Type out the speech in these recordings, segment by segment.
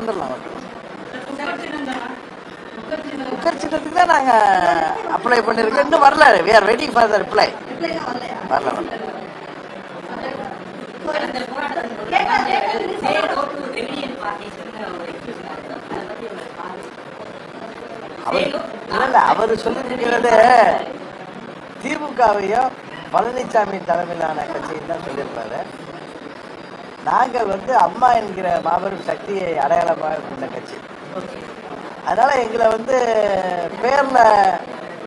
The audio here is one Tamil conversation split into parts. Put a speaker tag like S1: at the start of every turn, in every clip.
S1: வந்துடலாம் குக்கர் தான் நாங்கள் அப்ளை பண்ணியிருக்கோம் இன்னும் வரல. We are waiting for the reply வரல வரல. அவர் இல்ல இல்ல அவர் சொல்லியிருக்கிறது திமுகவையும் பழனிசாமி தலைமையிலான கட்சியும் தான் சொல்லியிருப்பாரு. நாங்கள் வந்து அம்மா என்கிற மாபெரும் சக்தியை அடையாளமாக கொண்ட கட்சி. அதனால எங்களை வந்து பேர்ல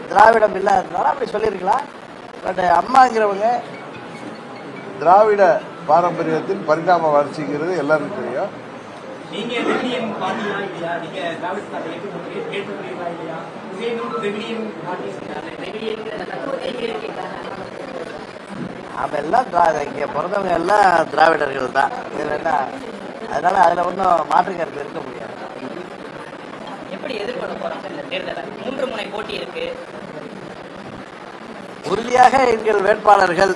S1: திராவிடம் இல்லாததுனால அப்படி சொல்லியிருக்கலாம். பட் அம்மாங்கிறவங்க
S2: திராவிட பாரம்பரியத்தின் பரிணாம வளர்ச்சிங்கிறது எல்லாருக்கும் தெரியும்.
S3: நீங்க
S1: அவெல்லாம் திரா இங்கே பிறந்தவங்க எல்லாம் திராவிடர்கள் தான். இதில் என்ன? அதனால அதில் ஒன்றும் மாற்று கருத்து இருக்க முடியாது.
S4: எப்படி எதிர்கொள்ள போறாங்க இந்த தேர்தலை? மூன்று முனை போட்டி இருக்கு.
S1: உறுதியாக எங்கள் வேட்பாளர்கள்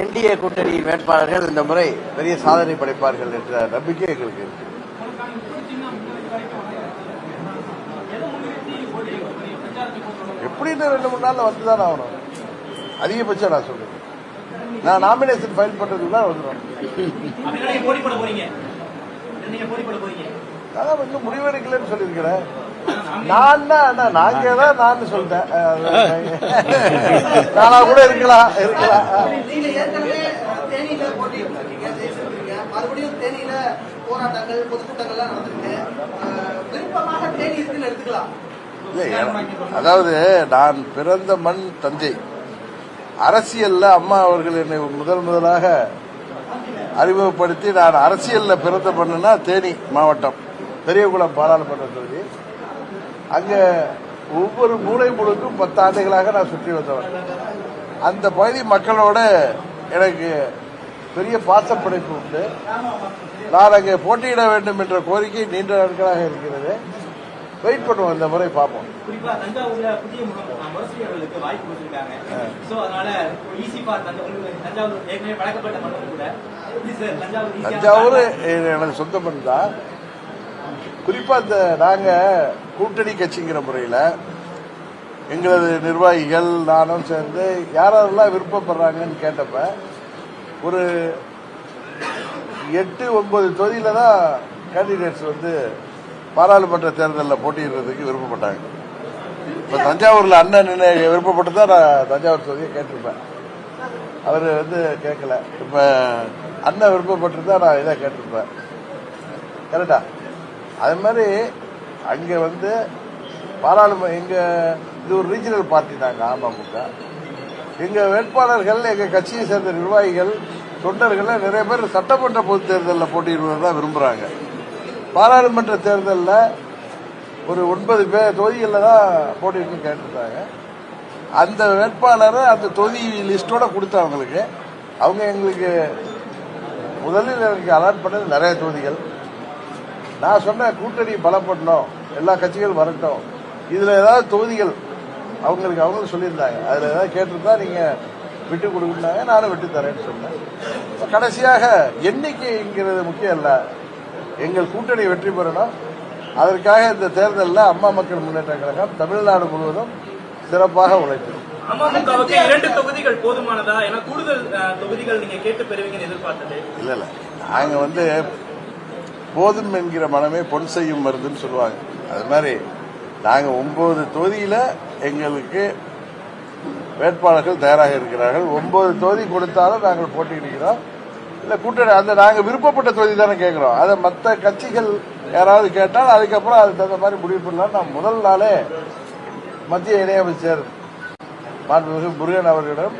S1: என்டிஏ கூட்டணியின் வேட்பாளர்கள்
S2: இந்த முறை பெரிய சாதனை படைப்பார்கள் என்ற நம்பிக்கை எங்களுக்கு இருக்கு. எப்படின்னு ரெண்டு மூணு நாள்ல வந்துதான் ஆகணும்? அதிகபட்சம் நான் சொல்றேன். நான் நாமினேஷன் ஃபைல் பண்றதுக்கு தான் வந்துடும் அதான் இன்னும் முடிவெடுக்கலன்னு சொல்லியிருக்கிறேன். நான் தான் நாங்க தான் நான் சொல்லிட்டேன். நானா கூட இருக்கலாம் இருக்கலாம்.
S5: போராட்டங்கள் பொதுக்கூட்டங்கள்லாம் நடந்திருக்கு. அஹ், விருப்பமாக தேனி இருக்குன்னு எடுத்துக்கலாம்.
S2: இல்லை, என- அதாவது நான் பிறந்த மண் தஞ்சை. அரசியல்ல அம்மா அவர்கள் என்னை முதல் முதலாக அறிமுகப்படுத்தி நான் அரசியல்ல பிறந்த பண்ணுனா தேனி மாவட்டம் பெரியகுளம் பாராளுமன்ற தொகுதி. அங்க ஒவ்வொரு மூளை முழுக்கும் பத்து ஆண்டுகளாக நான் சுற்றி வந்தவன். அந்த பகுதி மக்களோட எனக்கு பெரிய பாசப்படைப்பு உண்டு. நான் அங்கே போட்டியிட வேண்டும் என்ற கோரிக்கை நீண்ட நாட்களாக இருக்கிறது. வெயிட் பண்ணுவோம் இந்த முறை பார்ப்போம்.
S3: குறிப்பா தஞ்சாவூர்ல புதிய முகம் அஹ், முரசொலி அவர்களுக்கு வாய்ப்பு கொடுத்திருக்காங்க. சோ அதனால ஈசி பார் தஞ்சாவூர் தஞ்சாவூர் ஏற்கனவே மண்டலம் கூட. தஞ்சாவூர்
S2: எனக்கு சொந்த மண் தான் குறிப்பா இந்த நாங்க கூட்டணி கட்சிங்கிற முறையில எங்களது நிர்வாகிகள் நானும் சேர்ந்து யாரெல்லாம் விருப்பப்படுறாங்கன்னு கேட்டப்ப ஒரு எட்டு ஒன்பது தொகுதியில தான் கேண்டிடேட்ஸ் வந்து பாராளுமன்ற தேர்தலில் போட்டியிடுறதுக்கு விருப்பப்பட்டாங்க. இப்போ தஞ்சாவூரில் அண்ணன் நினை விருப்பப்பட்டு தான் நான் தஞ்சாவூர் தொகுதியை கேட்டிருப்பேன். அவர் வந்து கேட்கல. இப்போ அண்ணன் விருப்பப்பட்டிருந்தா நான் இதை கேட்டிருப்பேன். கரெக்டா அது மாதிரி அங்கே வந்து பாராளுமன்ற இங்கே இது ஒரு ரீஜனல் பார்ட்டி தாங்க அமமுக. எங்கள் வேட்பாளர்கள் எங்கள் கட்சியை சேர்ந்த நிர்வாகிகள் தொண்டர்கள் நிறைய பேர் சட்டமன்ற பொது தேர்தலில் போட்டியிடுவதை தான் விரும்புகிறாங்க பாராளுமன்ற தேர்தலில் ஒரு ஒன்பது பேர் தொகுதிகளில் தான் போட்டிட்டு கேட்டிருந்தாங்க. அந்த வேட்பாளரை அந்த தொகுதி லிஸ்டோட கொடுத்தா அவங்களுக்கு. அவங்க எங்களுக்கு முதலில் எனக்கு அலாட் பண்ணது நிறைய தொகுதிகள். நான் சொன்ன கூட்டணி பலப்படணும் எல்லா கட்சிகளும் வரட்டும். இதில் ஏதாவது தொகுதிகள் அவங்களுக்கு அவங்களும் சொல்லியிருந்தாங்க. அதில் ஏதாவது கேட்டிருந்தா நீங்கள் விட்டு கொடுக்குறாங்க நானும் விட்டு தரேன்னு சொன்னேன். கடைசியாக எண்ணிக்கைங்கிறது முக்கியம் இல்லை. எங்கள் கூட்டணி வெற்றி பெறணும். அதற்காக இந்த தேர்தலில் அம்மா மக்கள் முன்னேற்ற கழகம் தமிழ்நாடு முழுவதும் சிறப்பாக
S3: அமமுகவுக்கு இரண்டு தொகுதிகள் போதுமானதா? ஏன்னா கூடுதல் அஹ், தொகுதிகள் நீங்க கேட்டு பெறுவீங்கன்னு எதிர்பார்த்தது.
S2: இல்ல இல்ல. நாங்க வந்து போதும் என்கிற மனமே பொன் செய்யும் மருந்துன்னு சொல்லுவாங்க. அது மாதிரி நாங்க ஒன்பது தொகுதியில எங்களுக்கு வேட்பாளர்கள் தயாராக இருக்கிறார்கள். ஒன்பது தொகுதி கொடுத்தாலும் நாங்கள் போட்டியிடுகிறோம். இல்ல கூட்டணி அந்த நாங்க விருப்பப்பட்ட தொகுதி தானே கேட்கிறோம் அதை மற்ற கட்சிகள் யாராவது கேட்டால் அதுக்கப்புறம் அதுக்கு தகுந்த மாதிரி முடிவு பண்ணலாம். நான் முதல் நாளே மத்திய இணையமைச்சர் மாண்புமிகு முருகன் அவர்களிடம்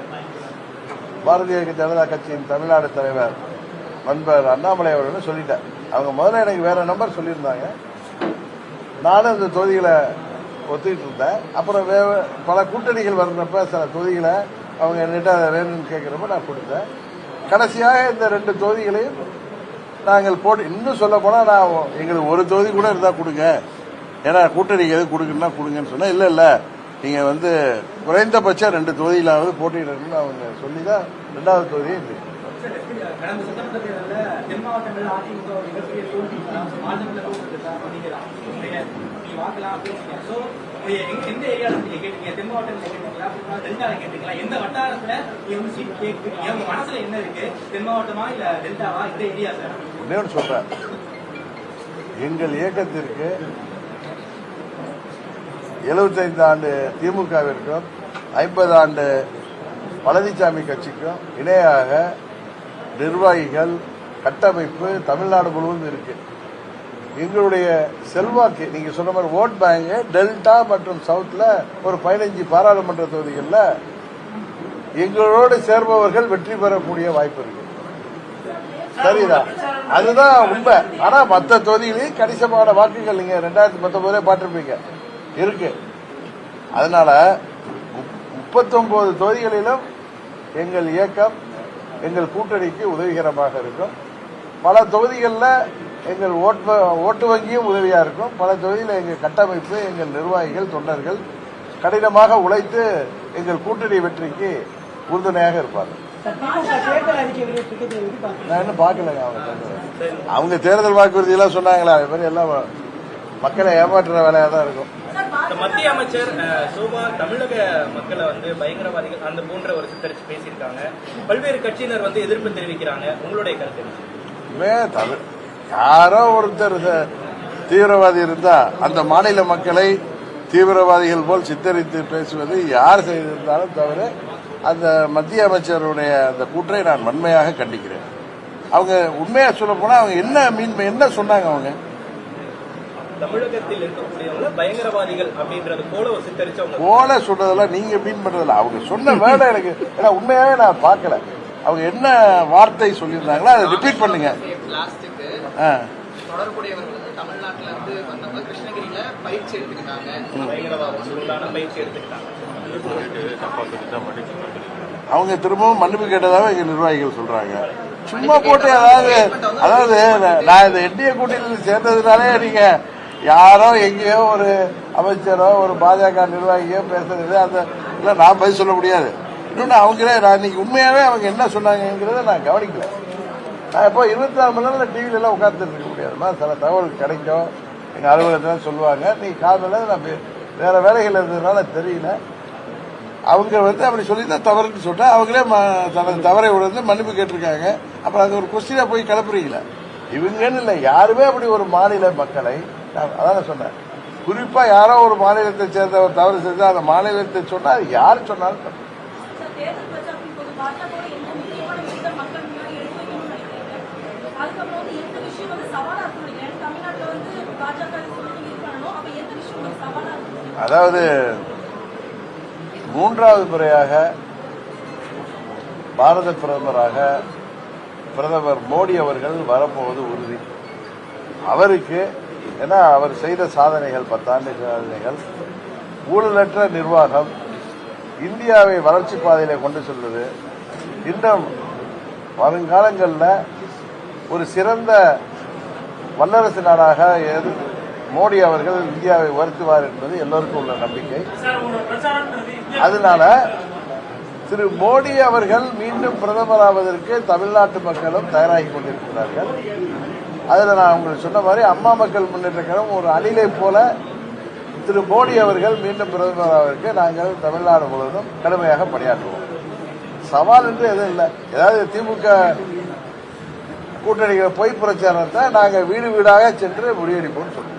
S2: பாரதிய ஜனதா கட்சியின் தமிழ்நாடு தலைவர் நண்பர் அண்ணாமலை அவர்களிடம் சொல்லிட்டேன். அவங்க முதல்ல எனக்கு வேற நம்பர் சொல்லியிருந்தாங்க. நானும் இந்த தொகுதிகளை ஒத்துக்கிட்டு இருந்தேன். அப்புறம் வே பல கூட்டணிகள் வர்றப்ப சில தொகுதிகளை அவங்க என்கிட்ட அதை வேணும்னு கேட்குறப்ப நான் கொடுத்தேன். கடைசியாக இந்த ரெண்டு தொகுதிகளையும் நாங்கள் போட்டு இன்னும் சொல்ல போனால் நான் எங்களுக்கு ஒரு தொகுதி கூட இருந்தால் கொடுங்க. ஏன்னா கூட்டணிக்கு எது கொடுக்குன்னா கொடுங்கன்னு சொன்னால் இல்லை இல்லை. நீங்கள் வந்து குறைந்தபட்சம் ரெண்டு தொகுதியிலாவது போட்டியிடணும்னு அவங்க சொல்லி தான் ரெண்டாவது தொகுதியை
S3: சார், எந்த நீங்க கேட்டீங்க? தென் கேட்டீங்களா? டெல்டால கேட்டீங்களா? எந்த வட்டாரத்துல நீங்க வந்து சீட் கேட்குறீங்க உங்க மனசுல என்ன இருக்கு? தென் மாவட்டமா இல்ல டெல்டாவா? இந்த ஏரியா சார்
S2: சொல்றேன். எங்கள் இயக்கத்திற்கு 75 ஆண்டு திமுகவிற்கும் ஐம்பது ஆண்டு பழனிசாமி கட்சிக்கும் இணையாக நிர்வாகிகள் கட்டமைப்பு தமிழ்நாடு முழுவதும் இருக்கு. எங்களுடைய செல்வாக்கு நீங்க சொன்ன மாதிரி ஓட் பேங்க் டெல்டா மற்றும் சவுத்ல ஒரு பதினஞ்சு பாராளுமன்ற தொகுதிகளில் எங்களோடு சேர்பவர்கள் வெற்றி பெறக்கூடிய வாய்ப்பு இருக்கு. சரிதான் அதுதான் உண்மை. ஆனா மற்ற தொகுதியிலையும் கணிசமான வாக்குகள் நீங்க ரெண்டாயிரத்தி பத்தொன்பதுல பார்த்துருப்பீங்க. இருக்கு. அதனால முப்பத்தொன்பது தொகுதிகளிலும் எங்கள் இயக்கம் எங்கள் கூட்டணிக்கு உதவிகரமாக இருக்கும். பல தொகுதிகளில் எங்கள் ஓட்டு ஓட்டு வங்கியும் உதவியா இருக்கும். பல தொகுதியில் எங்கள் கட்டமைப்பு எங்கள் நிர்வாகிகள் தொண்டர்கள் கடினமாக உழைத்து எங்கள் கூட்டணி வெற்றிக்கு உறுதுணையாக இருப்பார்கள். நான் இன்னும் பார்க்கலங்க அவங்க தேர்தல். அவங்க தேர்தல் வாக்குறுதி எல்லாம் சொன்னாங்களா அது மாதிரி எல்லாம் மக்களை ஏமாற்றுற வேலையா தான் இருக்கும்.
S4: இந்த மத்திய அமைச்சர் சோபா தமிழக மக்களை வந்து பயங்கரவாதிகள் அந்த போன்ற ஒரு சித்தரிச்சு பேசியிருக்காங்க. பல்வேறு கட்சியினர் வந்து எதிர்ப்பு தெரிவிக்கிறாங்க. உங்களுடைய கருத்து
S2: தமிழ் யாரோ ஒருத்தர் தீவிரவாதி இருந்தா அந்த மாநில மக்களை தீவிரவாதிகள் போல் சித்தரித்து பேசுவது யார் செய்திருந்தாலும் தவிர அந்த மத்திய அமைச்சருடைய அந்த கூற்றை நான் வன்மையாக கண்டிக்கிறேன். அவங்க உண்மையா சொல்ல போனா அவங்க என்ன மீன் என்ன சொன்னாங்க அவங்க?
S4: தமிழகத்தில் இருக்கக்கூடியவங்க பயங்கரவாதிகள் அப்படின்றது போல ஒரு சித்தரிச்சு அவங்க
S2: போல சொல்றதெல்லாம் நீங்க மீன் பண்றதில்ல. அவங்க சொன்ன வேலை எனக்கு ஏன்னா உண்மையாவே நான் பார்க்கல. அவங்க என்ன வார்த்தை சொல்லியிருந்தாங்களோ அதை ரிப்பீட் பண்ணுங்க.
S6: தொடர்புடையவர்கள் வந்து தமிழ்நாட்டுல இருந்து வந்தவங்க கிருஷ்ணகிரியில பயிற்சி எடுத்துக்கிட்டாங்க
S4: பயங்கரவாத சூழலான பயிற்சி எடுத்துக்கிட்டாங்க
S2: அவங்க திரும்பவும் மன்னிப்பு கேட்டதாக எங்க நிர்வாகிகள் சொல்றாங்க. சும்மா போட்டு அதாவது அதாவது நான் இந்த என்டிஏ கூட்டணியில் சேர்ந்ததுனாலே நீங்க யாரோ எங்கேயோ ஒரு அமைச்சரோ ஒரு பாஜக நிர்வாகியோ பேசுறது அந்த இல்ல நான் பதில் சொல்ல முடியாது. இன்னொன்னு அவங்களே நான் இன்னைக்கு உண்மையாவே அவங்க என்ன சொன்னாங்கிறத நான் கவனிக்கல. நான் இப்போ இருபத்தி நாலு மணி நேரம் டிவியில எல்லாம் உட்காந்துட்டு இருக்க முடியாதுமா சில தகவல் கிடைக்கும். எங்கள் அலுவலகத்தில் சொல்லுவாங்க. நீ காலையில் நான் வேற வேலைகள் இருந்ததுனால தெரியல. அவங்க வந்து அப்படி சொல்லி தான் தவறுன்னு சொன்னா அவங்களே தனது தவறை உணர்ந்து மன்னிப்பு கேட்டிருக்காங்க. அப்புறம் அது ஒரு கொஸ்டினா போய் கிளப்புறீங்களா? இவங்கன்னு இல்லை. யாருமே அப்படி ஒரு மாநில மக்களை நான் அதான் சொன்னேன். குறிப்பா யாரோ ஒரு மாநிலத்தை சேர்ந்த ஒரு தவறு செஞ்சா அந்த மாநிலத்தை சொன்னா அது யார் சொன்னாலும்
S7: அதுக்கப்புறம் வந்து எந்த விஷயம் வந்து சவாலா இருக்கும் நினைக்கிறேன் தமிழ்நாட்டுல வந்து பாஜக பண்ணணும். அப்ப எந்த விஷயம் சவாலா இருக்கும்
S2: அதாவது மூன்றாவது முறையாக பாரத பிரதமராக பிரதமர் மோடி அவர்கள் வரப்போவது உறுதி. அவருக்கு ஏன்னா அவர் செய்த சாதனைகள் பத்தாண்டு சாதனைகள் ஊழலற்ற நிர்வாகம் இந்தியாவை வளர்ச்சி பாதையில கொண்டு செல்வது இன்னும் வருங்காலங்களில் ஒரு சிறந்த வல்லரசு நாடாக எது- மோடி அவர்கள் இந்தியாவை உயர்த்துவார் என்பது எல்லோருக்கும் உள்ள நம்பிக்கை. அதனால திரு மோடி அவர்கள் மீண்டும் பிரதமராவதற்கு தமிழ்நாட்டு மக்களும் தயாராகி கொண்டிருக்கிறார்கள். அதில் நான் உங்களுக்கு சொன்ன மாதிரி அம்மா மக்கள் முன்னேற்ற கழகம் ஒரு அணிலை போல திரு மோடி அவர்கள் மீண்டும் பிரதமராவதற்கு நாங்கள் தமிழ்நாடு முழுவதும் கடுமையாக பணியாற்றுவோம். சவால் என்று எதுவும் இல்லை. ஏதாவது திமுக கூட்டணிகள் பொய் பிரச்சாரத்தை நாங்கள் வீடு வீடாக சென்று முறியடிப்போம் சொல்லுவோம்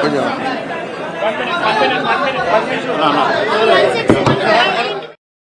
S2: கொஞ்சம்.